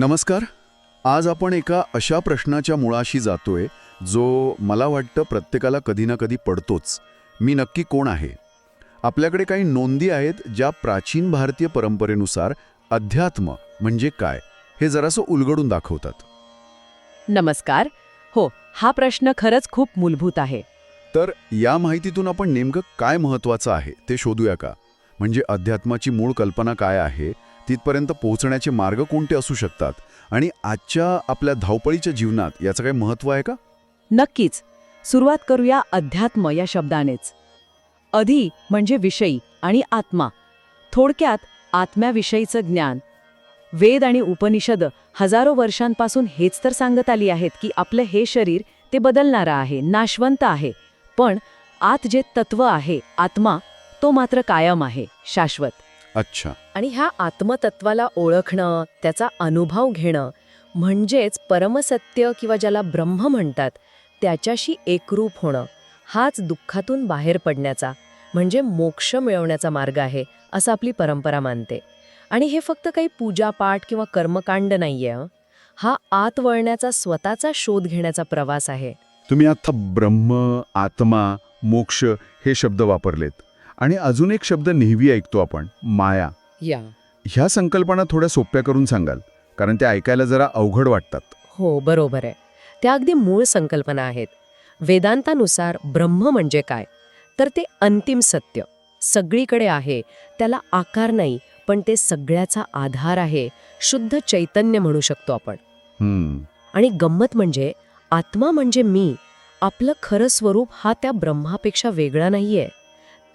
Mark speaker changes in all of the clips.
Speaker 1: नमस्कार. आज आपण एका अशा प्रश्नाच्या मुळाशी जातोय जो मला वाटतं प्रत्येकाला कधी ना कधी पडतोच. मी नक्की कोण आहे? आपल्याकडे काही नोंदी आहेत ज्या प्राचीन भारतीय परंपरेनुसार अध्यात्म म्हणजे काय हे जरासं उलगडून दाखवतात.
Speaker 2: नमस्कार. हो हा प्रश्न खरंच खूप मूलभूत आहे.
Speaker 1: तर या माहितीतून आपण नेमकं काय महत्त्वाचं आहे ते शोधूया का? म्हणजे अध्यात्माची मूळ कल्पना काय आहे? तिथपर्यंत पोहोचण्याचे मार्ग कोणते असू शकतात? आणि आजच्या आपल्या धावपळीच्या जीवनात याचं काही महत्त्व आहे का?
Speaker 2: नक्कीच. सुरुवात करूया अध्यात्म या शब्दानेच. अधि म्हणजे विषयी आणि आत्मा. थोडक्यात आत्म्याविषयीचं ज्ञान. वेद आणि उपनिषद हजारो वर्षांपासून हेच तर सांगत आली आहेत की आपलं हे शरीर ते बदलणारं आहे नाशवंत आहे. पण आत जे तत्व आहे आत्मा तो मात्र कायम आहे शाश्वत.
Speaker 1: अच्छा.
Speaker 2: आणि ह्या आत्मतत्वाला ओळखणं त्याचा अनुभव घेणं म्हणजेच परमसत्य किंवा ज्याला ब्रह्म म्हणतात त्याच्याशी एकरूप होणं हाच दुःखातून बाहेर पडण्याचा म्हणजे मोक्ष मिळवण्याचा मार्ग आहे असं आपली परंपरा मानते. आणि हे फक्त काही पूजापाठ किंवा कर्मकांड नाहीये हं. हा आत वळण्याचा स्वतःचा शोध घेण्याचा प्रवास आहे.
Speaker 1: तुम्ही आता ब्रह्म आत्मा मोक्ष हे शब्द वापरलेत. आणि अजून एक शब्द नेहमी ऐकतो आपण माया.
Speaker 2: या.
Speaker 1: ह्या संकल्पना थोड्या सोप्या करून सांगाल कारण त्या ऐकायला जरा अवघड वाटतात.
Speaker 2: हो बरोबर आहे. त्या अगदी मूळ संकल्पना आहेत. वेदांतानुसार ब्रह्म म्हणजे काय? तर ते अंतिम सत्य. सगळीकडे आहे त्याला आकार नाही पण ते सगळ्याचा आधार आहे शुद्ध चैतन्य म्हणू शकतो आपण. आणि गंमत म्हणजे आत्मा म्हणजे मी आपलं खरं स्वरूप हा त्या ब्रह्मापेक्षा वेगळा नाहीये.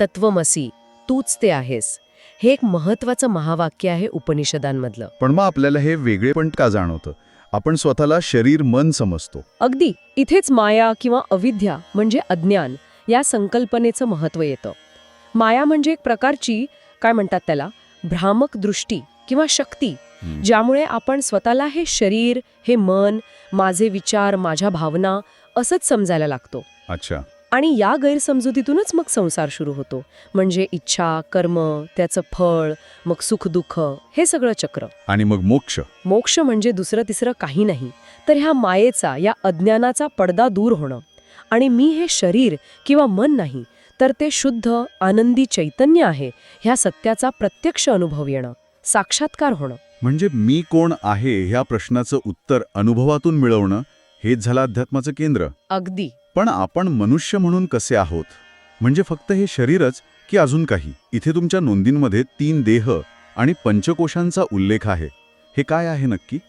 Speaker 2: तत्वमसी तूच ते आहेस. हे एक महत्वाचं महावाक्य आहे उपनिषदांमधलं.
Speaker 1: पण मग आपल्याला हे वेगळेपण का जाणवतं? आपण स्वतःला शरीर मन समजतो.
Speaker 2: अगदी. इथेच माया किंवा अविद्या म्हणजे अज्ञान या संकल्पनेचं महत्त्व येतं. माया म्हणजे एक प्रकारची काय म्हणतात त्याला? भ्रामक दृष्टी किंवा शक्ती ज्यामुळे आपण स्वतःला हे शरीर हे मन माझे विचार माझ्या भावना असंच समजायला लागतो.
Speaker 1: अच्छा.
Speaker 2: आणि या गैरसमजुतीतूनच मग संसार सुरू होतो. म्हणजे इच्छा कर्म त्याचं फळ मग सुख दुःख हे सगळं चक्र.
Speaker 1: आणि मग मोक्ष.
Speaker 2: मोक्ष म्हणजे दुसरं तिसरं काही नाही. तर ह्या मायेचा या अज्ञानाचा पडदा दूर होणं. आणि मी हे शरीर किंवा मन नाही तर ते शुद्ध आनंदी चैतन्य आहे ह्या सत्याचा प्रत्यक्ष अनुभव येणं. साक्षात्कार होणं.
Speaker 1: म्हणजे मी कोण आहे ह्या प्रश्नाचं उत्तर अनुभवातून मिळवणं हेच झालं अध्यात्माचं केंद्र?
Speaker 2: अगदी.
Speaker 1: पण आपण मनुष्य म्हणून कसे आहोत? म्हणजे फक्त हे शरीरच की अजून काही? इथे तुमच्या नोंदींमध्ये तीन देह आणि पंचकोशांचा उल्लेख आहे. हे काय आहे नक्की?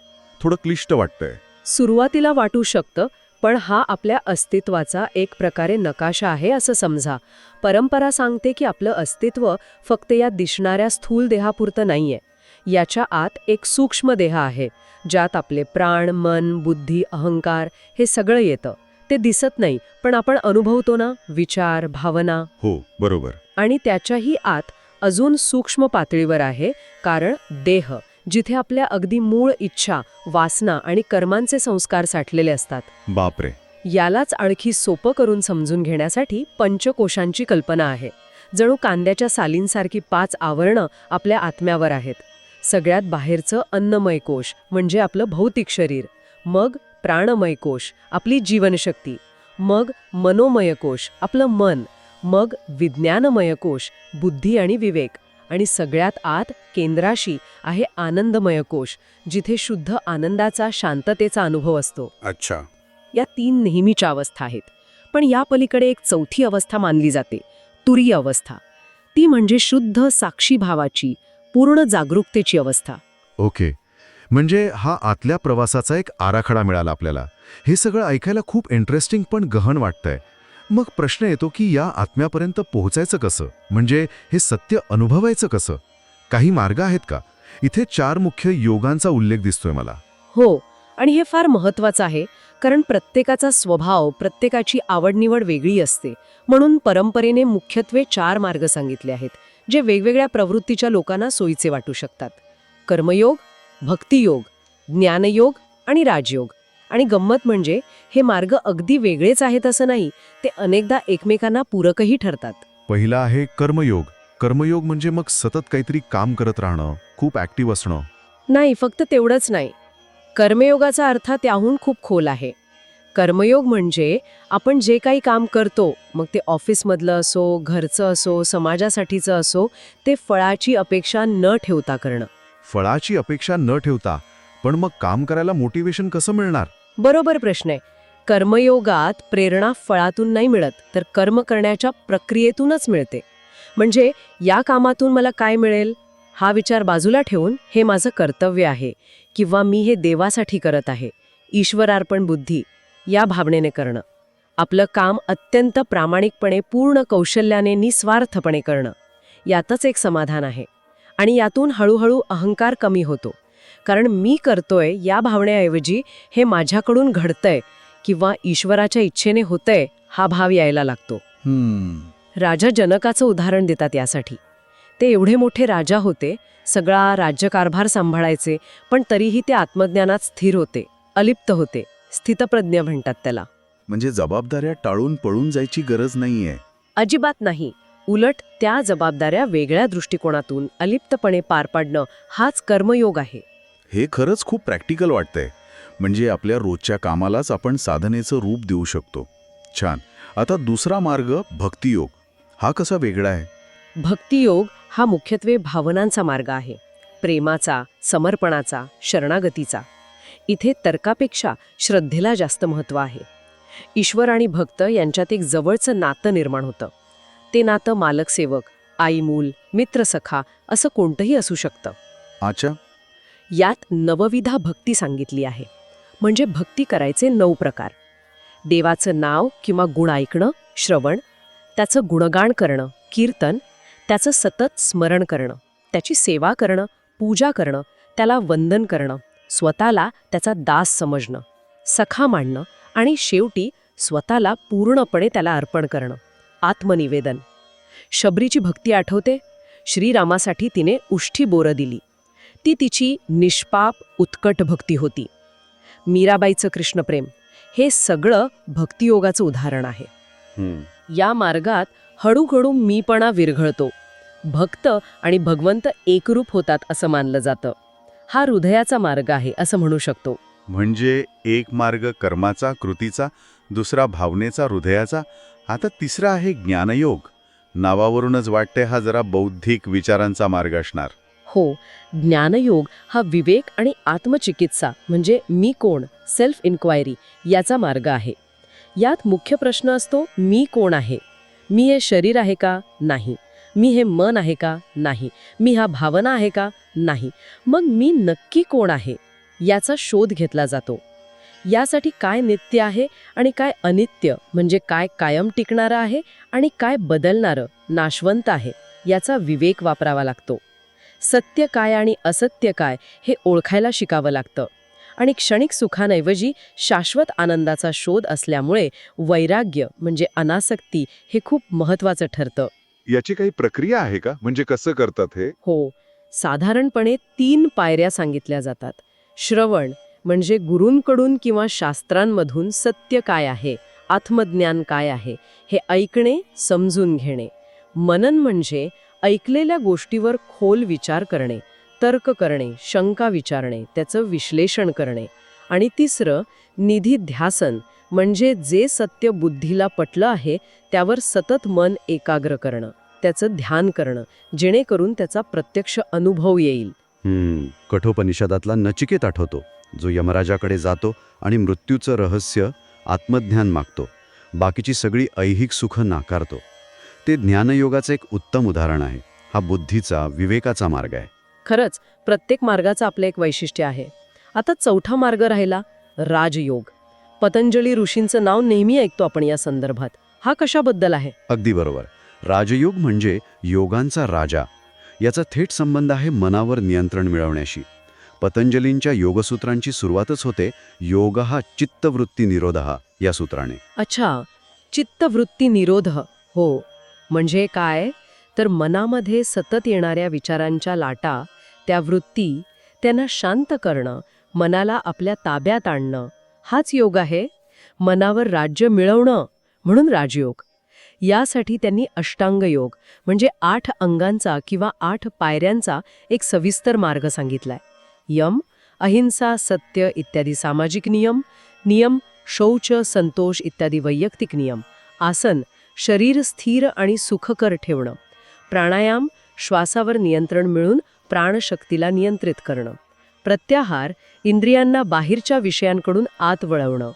Speaker 1: थोडं क्लिष्ट वाटतंय.
Speaker 2: सुरुवातीला वाटू शकतं पण हा आपल्या अस्तित्वाचा एक प्रकारे नकाशा आहे असं समजा. परंपरा सांगते की आपलं अस्तित्व फक्त या दिसणाऱ्या स्थूल देहापुरतं नाहीये. याच्या आत एक सूक्ष्म देह आहे ज्यात आपले प्राण मन बुद्धी अहंकार हे सगळं येतं. ते दिसत नाही पण आपण अनुभवतो ना? विचार भावना.
Speaker 1: हो बरोबर.
Speaker 2: आणि त्याच्याही आत अजून सूक्ष्म पातळीवर आहे कारण देह जिथे आपल्या अगदी मूळ इच्छा वासना आणि कर्मांचे संस्कार साठलेले असतात.
Speaker 1: बापरे.
Speaker 2: यालाच आणखी सोपं करून समजून घेण्यासाठी पंचकोशांची कल्पना आहे. जणू कांद्याच्या सालींसारखी पाच आवरणं आपल्या आत्म्यावर आहेत. सगळ्यात बाहेरचं अन्नमय कोश म्हणजे आपलं भौतिक शरीर. मग प्राणमय कोश आपली जीवनशक्ती. मग मनोमय कोश आपलं मन. मग विज्ञानमय कोश बुद्धी आणि विवेक. आणि सगळ्यात आत केंद्राशी आहे आनंदमय कोश जिथे शुद्ध आनंदाचा शांततेचा अनुभव असतो.
Speaker 1: अच्छा.
Speaker 2: या तीन नेहमीच्या अवस्था आहेत. पण या पलीकडे एक चौथी अवस्था मानली जाते तुरीय अवस्था. ती म्हणजे शुद्ध साक्षी भावाची पूर्ण जागरूकतेची अवस्था.
Speaker 1: ओके. म्हणजे हा आतल्या प्रवासाचा एक आराखडा मिळाला आपल्याला. हे सगळं ऐकायला खूप इंटरेस्टिंग पण गहन वाटतंय. मग प्रश्न येतो की या आत्म्यापर्यंत पोहोचायचं कसं? म्हणजे हे सत्य अनुभवायचं कसं? काही मार्ग आहेत का? इथे चार मुख्य योगांचा उल्लेख दिसतोय मला.
Speaker 2: हो आणि हे फार महत्वाचं आहे कारण प्रत्येकाचा स्वभाव प्रत्येकाची आवडनिवड वेगळी असते. म्हणून परंपरेने मुख्यत्वे चार मार्ग सांगितले आहेत जे वेगवेगळ्या प्रवृत्तीच्या लोकांना सोयीचे वाटू शकतात. कर्मयोग भक्तियोग ज्ञानयोग आणि राजयोग. आणि गंमत म्हणजे हे मार्ग अगदी वेगळेच आहेत असं नाही ते अनेकदा एकमेकांना पूरकही ठरतात.
Speaker 1: पहिला आहे कर्मयोग. कर्मयोग म्हणजे मग सतत काहीतरी काम करत राहणं खूप ऍक्टिव्ह असणं.
Speaker 2: नाही फक्त तेवढंच नाही. कर्मयोगाचा अर्थ त्याहून खूप खोल आहे. कर्मयोग म्हणजे आपण जे काही काम करतो मग ते ऑफिसमधलं असो घरचं असो समाजासाठीचं असो ते फळाची अपेक्षा न ठेवता करणं.
Speaker 1: फळाची अपेक्षा न ठेवता पण मग काम करायला मोटिवेशन कसं मिळणार?
Speaker 2: बरोबर प्रश्न आहे. कर्मयोगात प्रेरणा फळातून नाही मिळत तर कर्म करण्याच्या प्रक्रियेतूनच मिळते. म्हणजे या कामातून मला काय मिळेल? हा विचार बाजूला ठेवून हे माझं कर्तव्य आहे किंवा मी हे देवासाठी करत आहे ईश्वरार्पण बुद्धी या भावनेने करणं. आपलं काम अत्यंत प्रामाणिकपणे पूर्ण कौशल्याने निस्वार्थपणे करणं. यातच एक समाधान आहे. आणि यातून हळूहळू अहंकार कमी होतो. कारण मी करतोय या भावनेऐवजी हे माझ्याकडून घडतंय किंवा ईश्वराच्या इच्छेने होतंय हा भाव यायला लागतो.
Speaker 1: हम्म.
Speaker 2: राजा जनकाचं उदाहरण देतात यासाठी. ते एवढे मोठे राजा होते सगळा राज्यकारभार सांभाळायचे पण तरीही ते आत्मज्ञानात स्थिर होते अलिप्त होते स्थितप्रज्ञ म्हणतात त्याला.
Speaker 1: म्हणजे जबाबदाऱ्या टाळून पळून जायची गरज नाहीये.
Speaker 2: अजिबात नाही. उलट त्या जबाबदाऱ्या वेगळ्या दृष्टिकोनातून अलिप्तपणे पार पाडणं हाच कर्मयोग आहे.
Speaker 1: हे खरंच खूप प्रॅक्टिकल वाटतंय. म्हणजे आपल्या रोजच्या कामालाच आपण साधनेचं रूप देऊ शकतो. छान. आता दुसरा मार्ग भक्तियोग. हा कसा वेगळा आहे?
Speaker 2: भक्तियोग हा मुख्यत्वे भावनांचा मार्ग आहे. प्रेमाचा समर्पणाचा शरणागतीचा. इथे तर्कापेक्षा श्रद्धेला जास्त महत्त्व आहे. ईश्वर आणि भक्त यांच्यात एक जवळचं नातं निर्माण होतं. ते नातं मालकसेवक आई मूल मित्रसखा असं कोणतंही असू शकतं.
Speaker 1: आच्या
Speaker 2: यात नवविधा भक्ती सांगितली आहे. म्हणजे भक्ती करायचे नऊ प्रकार. देवाचं नाव किंवा गुण ऐकणं श्रवण त्याचं गुणगान करणं कीर्तन त्याचं सतत स्मरण करणं त्याची सेवा करणं पूजा करणं त्याला वंदन करणं स्वतःला त्याचा दास समजणं सखा मांडणं आणि शेवटी स्वतःला पूर्णपणे त्याला अर्पण करणं. आत्मनिवेदन. शबरीची भक्ती आठवते. श्रीरामासाठी तिने उष्ठी बोरं दिली. ती तिची निष्पाप उत्कट भक्ती होती. मीराबाईचं कृष्णप्रेम हे सगळं भक्तियोगाचं उदाहरण आहे. या मार्गात हळूहळू मीपणा विरघळतो. भक्त आणि भगवंत एकरूप होतात असं मानलं जातं. हा हृदयाचा मार्ग आहे असं म्हणू शकतो.
Speaker 1: म्हणजे एक मार्ग कर्माचा कृतीचा दुसरा भावनेचा हृदयाचा आता तिसरा आहे ज्ञानयोग. नावावरूनच वाटते हा जरा बौद्धिक विचारांचा मार्ग असणार.
Speaker 2: हो ज्ञानयोग हा विवेक आणि आत्मचिकित्सा म्हणजे मी कोण सेल्फ इन्क्वायरी याचा मार्ग आहे. यात मुख्य प्रश्न असतो मी कोण आहे? मी हे शरीर आहे का? नाही. मी हे मन आहे का? नाही. मी हा भावना आहे का? नाही. मग मी नक्की कोण आहे? याचा शोध घेतला जातो. यासाठी काय नित्य आहे आणि काय अनित्य म्हणजे काय कायम टिकणारं आहे आणि काय बदलणारं नाशवंत आहे याचा विवेक वापरावा लागतो. सत्य काय आणि असत्य काय हे ओळखायला शिकावं लागतं. आणि क्षणिक सुखांऐवजी शाश्वत आनंदाचा शोध असल्यामुळे वैराग्य म्हणजे अनासक्ती हे खूप महत्वाचं ठरतं.
Speaker 3: याची काही प्रक्रिया आहे का? म्हणजे कसं करतात हे?
Speaker 2: हो. साधारणपणे तीन पायऱ्या सांगितल्या जातात. श्रवण म्हणजे गुरूंकडून किंवा शास्त्रांमधून सत्य काय आहे आत्मज्ञान काय आहे हे ऐकणे समजून घेणे. मनन म्हणजे ऐकलेल्या गोष्टीवर खोल विचार करणे तर्क करणे शंका विचारणे त्याचं विश्लेषण करणे. आणि तिसरं निधिध्यासन म्हणजे जे सत्य बुद्धीला पटलं आहे त्यावर सतत मन एकाग्र करणं त्याचं ध्यान करणं जेणेकरून त्याचा प्रत्यक्ष अनुभव येईल.
Speaker 4: हम्म कठोपनिषदातला नचिकेत आठवतो. जो यमराजाकडे जातो आणि मृत्यूचं रहस्य आत्मज्ञान मागतो बाकीची सगळी ऐहिक सुख नाकारतो. ते ज्ञानयोगाचं एक उत्तम उदाहरण आहे. हा बुद्धीचा विवेकाचा मार्ग आहे.
Speaker 2: खरंच प्रत्येक मार्गाचं आपलं एक वैशिष्ट्य आहे. आता चौथा मार्ग राहिला राजयोग. पतंजली ऋषींचं नाव नेहमी ऐकतो आपण या संदर्भात. हा कशाबद्दल आहे?
Speaker 4: अगदी बरोबर. राजयोग म्हणजे योगांचा राजा. याचा थेट संबंध आहे मनावर नियंत्रण मिळवण्याशी. पतंजलींच्या योगसूत्रांची सुरुवातच होते योग हा चित्तवृत्ती निरोध या सूत्राने.
Speaker 2: अच्छा चित्तवृत्ती निरोध हो. म्हणजे काय? तर मनामध्ये सतत येणाऱ्या विचारांच्या लाटा त्या वृत्ती त्यांना शांत करणं मनाला आपल्या ताब्यात आणणं हाच योग आहे. मनावर राज्य मिळवणं म्हणून राजयोग. यासाठी त्यांनी अष्टांग योग म्हणजे आठ अंगांचा किंवा आठ पायऱ्यांचा एक सविस्तर मार्ग सांगितलाय. यम अहिंसा सत्य इत्यादी सामाजिक नियम नियम शौच संतोष इत्यादी वैयक्तिक नियम आसन शरीर स्थिर आणि सुखकर ठेवणं प्राणायाम श्वासावर नियंत्रण मिळून प्राणशक्तीला नियंत्रित करणं प्रत्याहार इंद्रियांना बाहेरच्या विषयांकडून आत वळवणं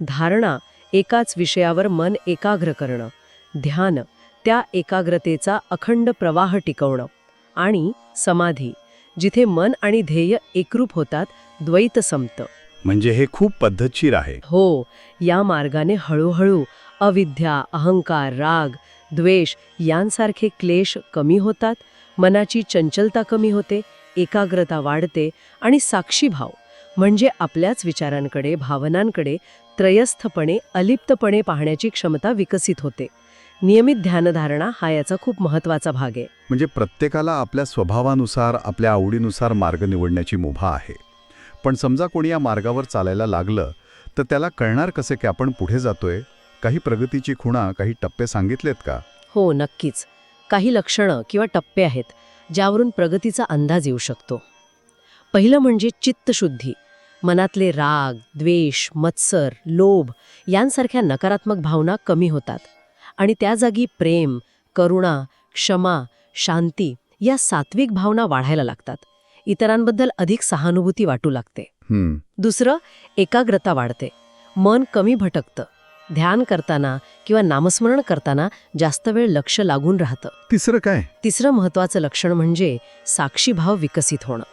Speaker 2: धारणा एकाच विषयावर मन एकाग्र करणं ध्यान त्या एकाग्रतेचा अखंड प्रवाह टिकवणं आणि समाधी. जिथे मन आणि ध्येय एकरूप होतात द्वैत संपतं.
Speaker 5: म्हणजे हे खूप पद्धतशीर आहे.
Speaker 2: हो या मार्गाने हळूहळू अविद्या अहंकार राग द्वेष यांसारखे क्लेश कमी होतात मनाची चंचलता कमी होते एकाग्रता वाढते आणि साक्षीभाव म्हणजे आपल्याच विचारांकडे भावनांकडे त्रयस्थपणे अलिप्तपणे पाहण्याची क्षमता विकसित होते. नियमित ध्यानधारणा हा याचा खूप महत्त्वाचा भाग आहे.
Speaker 5: म्हणजे प्रत्येकाला आपल्या स्वभावानुसार आपल्या आवडीनुसार मार्ग निवडण्याची मुभा आहे. पण समजा कोणी या मार्गावर चालायला लागलं तर त्याला कळणार कसे की आपण पुढे जातोय? काही प्रगतीची खुणा काही टप्पे सांगितलेत का?
Speaker 2: हो नक्कीच. काही लक्षणं किंवा टप्पे आहेत ज्यावरून प्रगतीचा अंदाज येऊ शकतो. पहिलं म्हणजे चित्तशुद्धी. मनातले राग द्वेष मत्सर लोभ यांसारख्या नकारात्मक भावना कमी होतात. आणि त्या जागी प्रेम करुणा क्षमा शांती या सात्विक भावना वाढायला लागतात. इतरांबद्दल अधिक सहानुभूती वाटू लागते. दुसरं एकाग्रता वाढते. मन कमी भटकतं. ध्यान करताना किंवा नामस्मरण करताना जास्त वेळ लक्ष लागून राहतं.
Speaker 5: तिसरं काय?
Speaker 2: तिसरं महत्वाचं लक्षण म्हणजे साक्षीभाव विकसित होणं.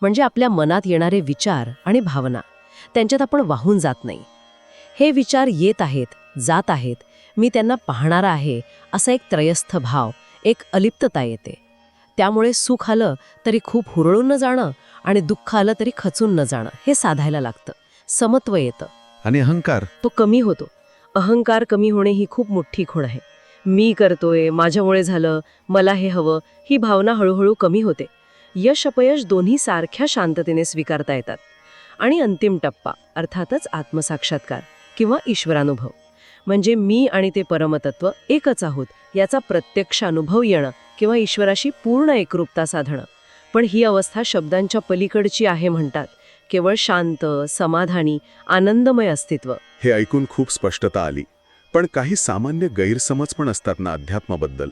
Speaker 2: म्हणजे आपल्या मनात येणारे विचार आणि भावना. त्यांच्यात आपण वाहून जात नाही. हे विचार येत आहेत जात आहेत मी त्यांना पाहणारा आहे असा एक त्रयस्थ भाव एक अलिप्तता येते. त्यामुळे सुख आलं तरी खूप हुरळून न जाणं आणि दुःख आलं तरी खचून न जाणं हे साधायला लागतं. समत्व येतं.
Speaker 1: आणि अहंकार?
Speaker 2: तो कमी होतो. अहंकार कमी होणे ही खूप मोठी खूण आहे. मी करतोय माझ्यामुळे झालं मला हे हवं ही भावना हळूहळू कमी होते. यश अपयश दोन्ही सारख्या शांततेने स्वीकारता येतात. आणि अंतिम टप्पा अर्थातच आत्मसाक्षात्कार किंवा ईश्वरानुभव. म्हणजे मी आणि ते परमतत्व एकच आहोत याचा प्रत्यक्ष अनुभव येणं किंवा ईश्वराशी पूर्ण एकरूपता साधणं. पण ही अवस्था शब्दांच्या पलीकडची आहे म्हणतात. केवळ शांत समाधानी आनंदमय अस्तित्व.
Speaker 3: हे ऐकून खूप स्पष्टता आली. पण काही सामान्य गैरसमज पण असतात ना अध्यात्माबद्दल?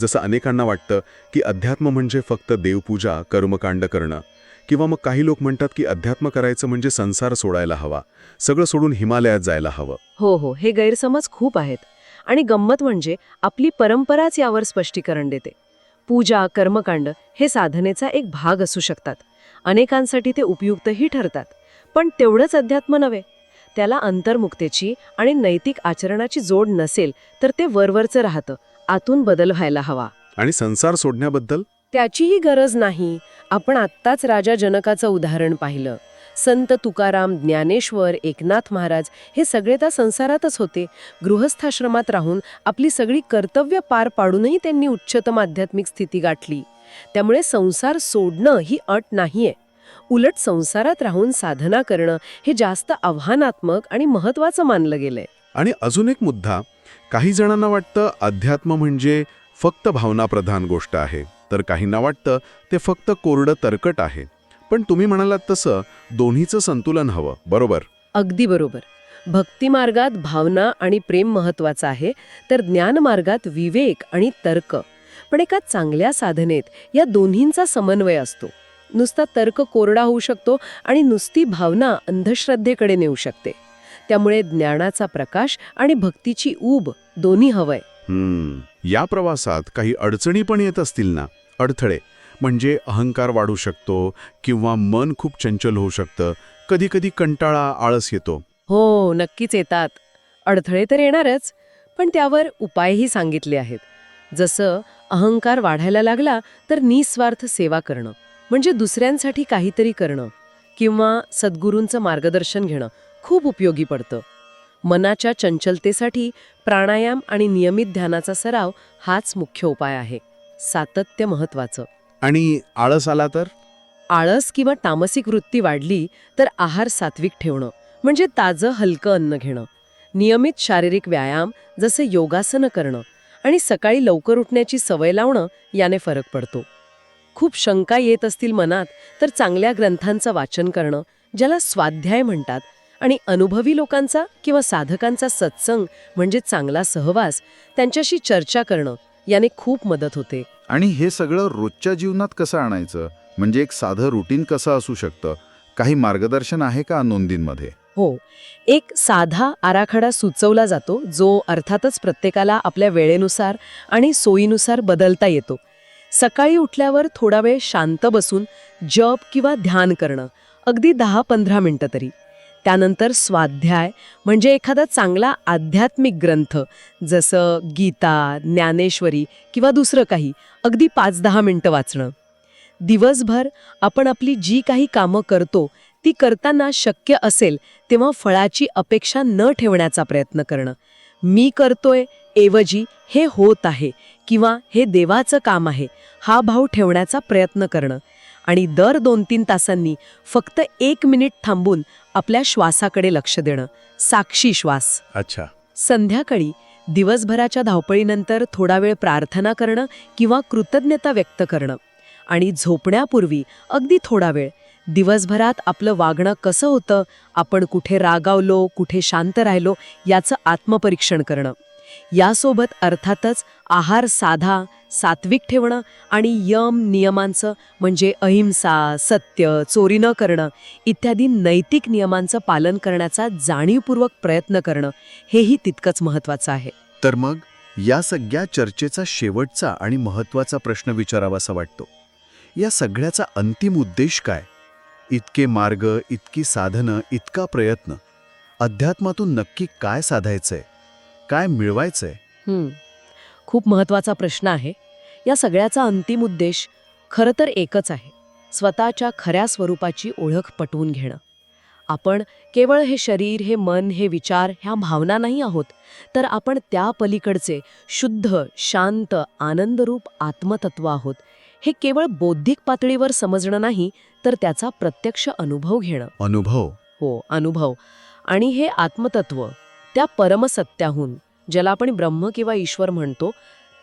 Speaker 3: जसं अनेकांना वाटतं की अध्यात्म म्हणजे फक्त देवपूजा कर्मकांड करणं. किंवा मग काही लोक म्हणतात की अध्यात्म करायचं म्हणजे संसार सोडायला हवा. सगळं सोडून हिमालयात जायला हवं.
Speaker 2: हो हो. हे गैरसमज खूप आहेत. आणि गंमत म्हणजे आपली परंपराच यावर स्पष्टीकरण देते. पूजा कर्मकांड हे साधनेचा एक भाग असू शकतात. अनेकांसाठी ते उपयुक्तही ठरतात. पण तेवढंच अध्यात्म नव्हे. त्याला अंतर्मुक्तेची आणि नैतिक आचरणाची जोड नसेल तर ते वरवरचं राहतं. आतून बदल व्हायला हवा.
Speaker 3: आणि संसार सोडण्याबद्दल?
Speaker 2: त्याचीही गरज नाही. आपण आत्ताच राजा जनकाचं उदाहरण पाहिलं. संत तुकाराम ज्ञानेश्वर एकनाथ महाराज हे सगळे त्या संसारातच होते. गृहस्थाश्रमात राहून आपली सगळी कर्तव्य पार पाडूनही त्यांनी उच्चतम आध्यात्मिक स्थिती गाठली. त्यामुळे संसार सोडणं ही अट नाहीये. उलट संसारात राहून साधना करणं हे जास्त आव्हानात्मक आणि महत्वाचं मानलं गेलंय.
Speaker 3: आणि अजून एक मुद्दा. काही जणांना वाटतं अध्यात्म म्हणजे फक्त भावनाप्रधान गोष्ट आहे. तर काहींना वाटतं ते फक्त कोरडं तरकट आहे. पण तुम्ही म्हणालात तसं दोन्हीचं संतुलन हवं बरोबर?
Speaker 2: अगदी बरोबर. भक्ती मार्गात भावना आणि प्रेम महत्वाचं आहे तर ज्ञान मार्गात विवेक आणि तर्क. पण एका चांगल्या साधनेत या दोन्हींचा समन्वय असतो. नुसता तर्क कोरडा होऊ शकतो आणि नुसती भावना अंधश्रद्धेकडे नेऊ शकते. त्यामुळे ज्ञानाचा प्रकाश आणि भक्तीची ऊब दोन्ही हवंय.
Speaker 3: या प्रवासात काही अडचणी पण येत असतील ना? अडथळे म्हणजे अहंकार वाढू शकतो किंवा मन खूप चंचल होऊ शकतं. कधी कधी कंटाळा आळस येतो.
Speaker 2: हो नक्कीच येतात. अडथळे तर येणारच पण त्यावर उपायही सांगितले आहेत. जसं अहंकार वाढायला लागला तर निस्वार्थ सेवा करणं म्हणजे दुसऱ्यांसाठी काहीतरी करणं किंवा सद्गुरूंचं मार्गदर्शन घेणं खूप उपयोगी पडतं. मनाच्या चंचलतेसाठी प्राणायाम आणि नियमित ध्यानाचा सराव हाच मुख्य उपाय आहे. सातत्य महत्वाचं.
Speaker 3: आणि आळस आला तर?
Speaker 2: आळस किंवा तामसिक वृत्ती वाढली तर आहार सात्विक ठेवणं म्हणजे ताजं हलकं अन्न घेणं. नियमित शारीरिक व्यायाम जसे योगासनं करणं आणि सकाळी लवकर उठण्याची सवय लावणं याने फरक पडतो. खूप शंका येत असतील मनात तर चांगल्या ग्रंथांचं वाचन करणं ज्याला स्वाध्याय म्हणतात आणि अनुभवी लोकांचा किंवा साधकांचा सत्संग म्हणजे चांगला सहवास त्यांच्याशी चर्चा करणं याने खूप मदत होते.
Speaker 5: आणि हे सगळं रोजच्या जीवनात कसं आणायचं? म्हणजे एक साधं रुटीन कसं असू शकतं? काही मार्गदर्शन आहे का नोंदींमध्ये?
Speaker 2: हो. एक साधा आराखडा सुचवला जातो जो अर्थातच प्रत्येकाला आपल्या वेळेनुसार आणि सोयीनुसार बदलता येतो. सकाळी उठल्यावर थोडा वेळ शांत बसून जप किंवा ध्यान करणं अगदी दहा पंधरा मिनटं तरी. त्यानंतर स्वाध्याय म्हणजे एखादा चांगला आध्यात्मिक ग्रंथ जसं गीता ज्ञानेश्वरी किंवा दुसरं काही अगदी पाच दहा मिनटं वाचणं. दिवसभर आपण आपली जी काही कामं करतो ती करताना शक्य असेल तेव्हा फळाची अपेक्षा न ठेवण्याचा प्रयत्न करणं. मी करतोय ऐवजी हे होत आहे किंवा हे देवाचं काम आहे हा भाव ठेवण्याचा प्रयत्न करणं. आणि दर दोन तीन तासांनी फक्त एक मिनिट थांबून आपल्या श्वासाकडे लक्ष देणं. साक्षी श्वास.
Speaker 3: अच्छा.
Speaker 2: संध्याकाळी दिवसभराच्या धावपळीनंतर थोडा वेळ प्रार्थना करणं किंवा कृतज्ञता व्यक्त करणं. आणि झोपण्यापूर्वी अगदी थोडा वेळ दिवसभरात आपलं वागणं कसं होतं आपण कुठे रागावलो कुठे शांत राहिलो याचं आत्मपरीक्षण करणं. यासोबत अर्थातच आहार साधा सात्विक ठेवणं आणि यम नियमांचं म्हणजे अहिंसा सत्य चोरी न करणं इत्यादी नैतिक नियमांचं पालन करण्याचा जाणीवपूर्वक प्रयत्न करणं हेही तितकंच महत्त्वाचं आहे.
Speaker 3: तर मग या सगळ्या चर्चेचा शेवटचा आणि महत्त्वाचा प्रश्न विचारावासा वाटतो. या सगळ्याचा अंतिम उद्देश काय? इतके मार्ग इतकी साधनं इतका प्रयत्न अध्यात्मातून नक्की काय साधायचंय? काय मिळवायचंय.
Speaker 2: खूप महत्त्वाचा प्रश्न आहे. या सगळ्याचा अंतिम उद्देश खरं तर एकच आहे. स्वतःच्या खऱ्या स्वरूपाची ओळख पटवून घेणं. आपण केवळ हे शरीर हे मन हे विचार ह्या भावना नाही आहोत तर आपण त्या पलीकडचे शुद्ध शांत आनंदरूप आत्मतत्व आहोत. हे केवळ बौद्धिक पातळीवर समजणं नाही तर त्याचा प्रत्यक्ष अनुभव घेणं.
Speaker 3: अनुभव?
Speaker 2: हो अनुभव. आणि हे आत्मतत्व त्या परमसत्याहून ज्याला आपण ब्रह्म किंवा ईश्वर म्हणतो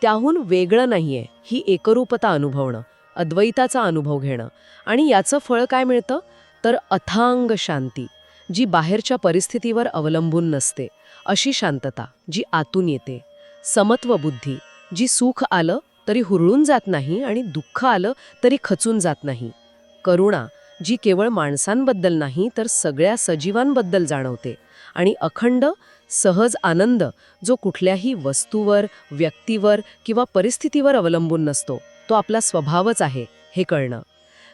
Speaker 2: त्याहून वेगळं नाहीये ही एकरूपता अनुभवणं अद्वैताचा अनुभव घेणं. आणि याचं फळ काय मिळतं? तर अथांग शांती जी बाहेरच्या परिस्थितीवर अवलंबून नसते अशी शांतता जी आतून येते. समत्व बुद्धी जी सुख आलं तरी हुरळून जात नाही आणि दुःख आलं तरी खचून जात नाही. करुणा जी केवळ माणसांबद्दल नाही तर सगळ्या सजीवांबद्दल जाणवते. आणि अखंड सहज आनंद जो कुठल्याही वस्तूवर व्यक्तीवर किंवा परिस्थितीवर अवलंबून नसतो. तो आपला स्वभावच आहे हे कळणं.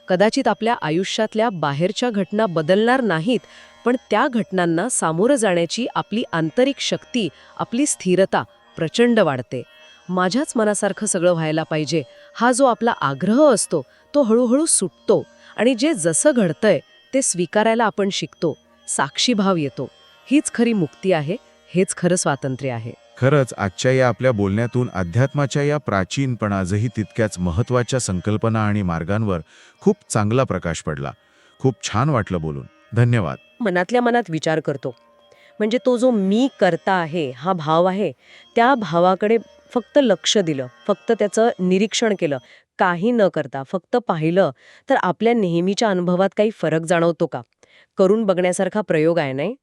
Speaker 2: कदाचित आपल्या आयुष्यातल्या बाहेरच्या घटना बदलणार नाहीत पण त्या घटनांना सामोरं जाण्याची आपली आंतरिक शक्ती आपली स्थिरता प्रचंड वाढते. माझ्याच मनासारखं सगळं व्हायला पाहिजे. हा जो आपला आग्रह असतो तो हळूहळू सुटतो आणि जे जसं घडतंय ते स्वीकारायला आपण शिकतो. साक्षीभाव येतो. हीच खरी मुक्ती आहे हेच खरं स्वातंत्र्य आहे.
Speaker 6: खरंच आजच्या या आपल्या बोलण्यातून अध्यात्माच्या या प्राचीन पण आजही तितक्याच महत्त्वाच्या संकल्पना आणि मार्गांवर खूप चांगला प्रकाश पडला. खूप छान वाटलं बोलून. धन्यवाद.
Speaker 2: मनातल्या मनात विचार करतो. म्हणजे तो जो मी करता आहे हा भाव आहे त्या भावाकडे फक्त लक्ष दिलं फक्त त्याचं निरीक्षण केलं काही न करता फक्त पाहिलं तर आपल्या नेहमीच्या अनुभवात काही फरक जाणवतो का? करून बघण्यासारखा प्रयोग आहे नाही?